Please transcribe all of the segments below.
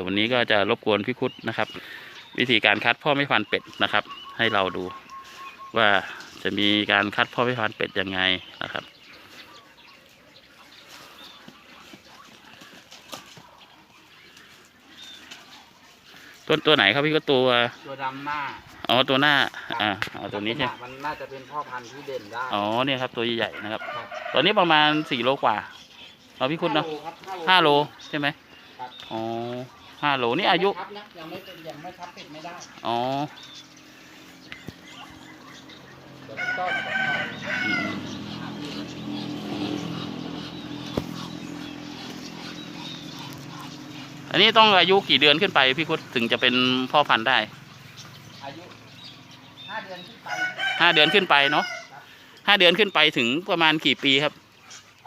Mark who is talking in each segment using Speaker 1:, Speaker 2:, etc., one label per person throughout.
Speaker 1: ยววันนี้ก็จะรบกวนพี่คุดนะครับ วิธีการคัดพ่อไม่พันธุ์เป็ดนะครับ ให้เราดู ว่าจะมีการคัดพ่อไม่พันธุ์เป็ดยังไงนะครับตัวตัวไหนครับพี่ก็ตัว
Speaker 2: ตัวดำหน้า
Speaker 1: อ๋อตัวหน้าอ่าเอาตัวนี้ใช่ไหม
Speaker 2: ลักษณะมันน่าจะเป็นพ่อพันธุ์ที่เด่นได้
Speaker 1: อ๋อเนี่ยครับตัวใหญ่ๆนะครับ
Speaker 2: ครับ
Speaker 1: ตัวนี้ประมาณสี่โลกว่า เอาพี่คุดเนาะ
Speaker 2: ครับ
Speaker 1: ห้าโลใช่ไหม
Speaker 2: ครับ
Speaker 1: อ๋อ ห้าโลนี่อายุ
Speaker 2: ครับนะยังไม่เป็นยังไม่ทับปิดไม่ได้
Speaker 1: อ๋อ
Speaker 2: เดี๋ยวผมต้อนเดี๋ยวผมต้อน
Speaker 1: อืมอันนี้ต้องอายุกี่เดือนขึ้นไปพี่คุดถึงจะเป็นพ่อพันธุ์ได้
Speaker 2: อายุห้าเดือนขึ้นไป
Speaker 1: ห้าเดือนขึ้นไปเนาะห้าเดือนขึ้นไปถึงประมาณกี่ปีครับ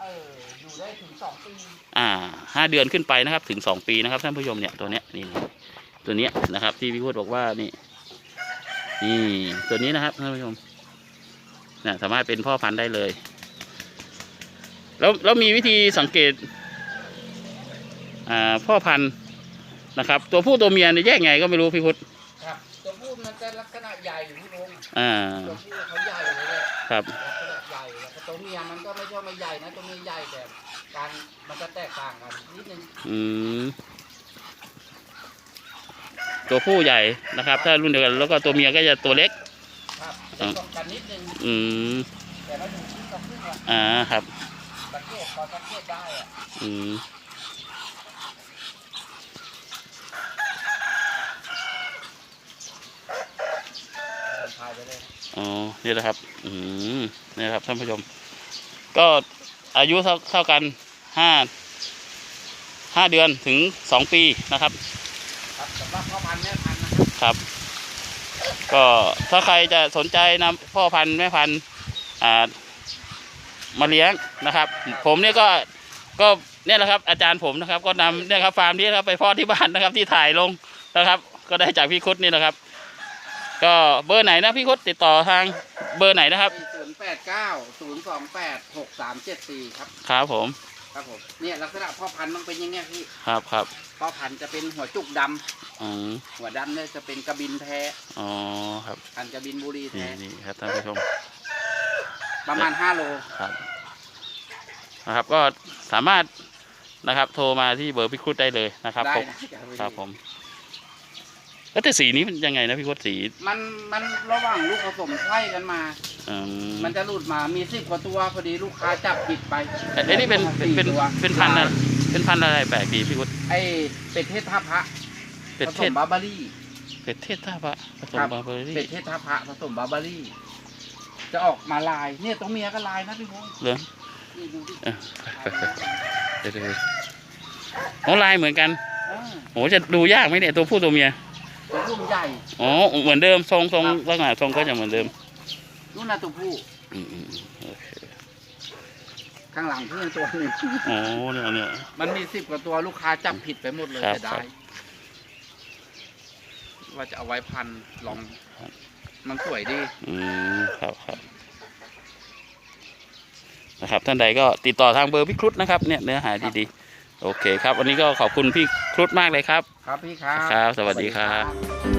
Speaker 2: เอออยู่ได้ถึงสองปี
Speaker 1: อ่าห้าเดือนขึ้นไปนะครับ ถึงสองปีนะครับท่านผู้ชมเนี่ยตัวเนี้ยนี่ตัวเนี้ยนะครับ ที่พี่พูดบอกว่านี่นี่ตัวนี้นะครับท่านผู้ชมเนี่ยสามารถเป็นพ่อพันธุ์ได้เลย แล้วแล้วมีวิธีสังเกตอ่าพ่อพันธุ์นะครับ ตัวผู้ตัวเมียเนี่ยแยกไงก็ไม่รู้พี่พุทธ
Speaker 2: ครับตัวผู้มันจะลักษณะใหญ่อยู่ที่ลง
Speaker 1: อ่า
Speaker 2: ตัวผู้เขาใหญ่เลยแหละ
Speaker 1: ครับ
Speaker 2: เมียมันก็ไม่ใช่ไม่ใหญ่นะตัวเมียใหญ่แต่การมันจะแตกต่างกันนิดนึง
Speaker 1: อืมตัวผู้ใหญ่นะครับ ถ้ารุ่นเดียวกันแล้วก็ตัวเมียก็จะตัวเล็ก
Speaker 2: ครับ
Speaker 1: อ่า
Speaker 2: ตรงกันนิดนึง
Speaker 1: อืม
Speaker 2: แต่ไม่ถึงที่กับครึ่งอะ
Speaker 1: อ่าครับ
Speaker 2: สังเกตพอสังเกตได้อะ
Speaker 1: อืม
Speaker 2: ถ่ายไปเลย
Speaker 1: อ๋อนี่แหละครับ อืมนี่นะครับท่านผู้ชม ก็อายุเท่าเท่ากันห้าห้าเดือนถึงสองปีนะครับ
Speaker 2: ครับสำหรับพ่อพันธุ์แม่พันธุ์นะครับ
Speaker 1: ครับ ก็ถ้าใครจะสนใจนำพ่อพันธุ์แม่พันธุ์อ่ามาเลี้ยงนะครับ ผมเนี่ยก็ก็เนี่ยแหละครับ อาจารย์ผมนะครับ ก็นำเนี่ยครับฟาร์มนี้นะครับไปพาะที่บ้านนะครับ ที่ถ่ายลงนะครับ ก็ได้จากพี่คุดนี่นะครับ ก็เบอร์ไหนนะพี่คุดติดต่อทางเบอร์ไหนนะครับ
Speaker 2: แปดเก้าศูนย์สองแปดหกสามเจ็ดสี่ครับ
Speaker 1: ครับผม
Speaker 2: ครับผม เนี่ยลักษณะพ่อพันธุ์ต้องเป็นอย่างเงี้ยพี่
Speaker 1: ครับครับ
Speaker 2: พ่อพันธุ์จะเป็นหัวจุกดำ
Speaker 1: อืม
Speaker 2: หัวดำเนี่ยจะเป็นกระบินแท้
Speaker 1: อ๋อครับ
Speaker 2: พันธุ์กระบินบุรี
Speaker 1: นี่
Speaker 2: แท้
Speaker 1: นี่ครับท่านผู้ชม
Speaker 2: ประมาณห้าโล
Speaker 1: ครับนะครับก็สามารถนะครับโทรมาที่เบอร์พี่คุดได้เลยนะครับ
Speaker 2: ได้
Speaker 1: ผม
Speaker 2: นะครับพี่
Speaker 1: ครับผม แล้วแต่สีนี้มันยังไงนะพี่คุดสี
Speaker 2: มันมันระหว่างลูกผสมไข่กันมา
Speaker 1: อืม
Speaker 2: มันจะหลุดมามีสิบกว่าตัวพอดีลูกค้าจับผิดไป
Speaker 1: ไอ้ไอ้นี่เป็นเป็นเป็น
Speaker 2: สี่ตัว
Speaker 1: เป็นพันธุ์อะไรเป็นพันธุ์อะไรแปลกดีพี่คุด
Speaker 2: ไอ้เป็ดเทศท่าพระ
Speaker 1: เป็ด
Speaker 2: ผ
Speaker 1: เท
Speaker 2: ส
Speaker 1: ศ
Speaker 2: มบาร์บารี่
Speaker 1: เป็ดเทศท่าพระผสม
Speaker 2: ครับ
Speaker 1: บาร์เบอรี่
Speaker 2: เป็ดเทศท่าพระผสมบาร์บารี่ จะออกมาลายเนี่ยตัวเมียก็ลายนะพี่พงษ์
Speaker 1: เหรอ
Speaker 2: นี่ดูดิ
Speaker 1: เออไปไปไปเดี๋ยวเดี๋ยวโอ้ลายเหมือนกัน
Speaker 2: อ่า
Speaker 1: โอ้จะดูยากไหมเนี่ยตัวผู้ตัวเมีย
Speaker 2: ตัวผู้มันใหญ่
Speaker 1: อ๋อเหมือนเดิมทรงทรง
Speaker 2: ครับ
Speaker 1: ลักษณะทรงก็จะเหมือนเดิม
Speaker 2: นู่นน่ะตัวผู้
Speaker 1: อืมอืมอืมโอเค
Speaker 2: ข้างหลังเพื่อนตัวหนึ่ง
Speaker 1: อ๋อเนี่ยเนี่ย
Speaker 2: มันมีสิบกว่าตัวลูกค้าจับผิดไปหมดเลย
Speaker 1: ครับ
Speaker 2: จะได้ว่าจะเอาไว้พันลอง
Speaker 1: ครับ
Speaker 2: มันสวยดี
Speaker 1: อืมครับครับนะครับท่านใดก็ติดต่อทางเบอร์พี่ครุฑนะครับเนี่ยเนื้อหาดีๆ โอเคครับ วันนี้ก็ขอบคุณพี่ครุฑมากเลยครับ
Speaker 2: ครับพี่ครับ
Speaker 1: ครับ สวัสดีครับ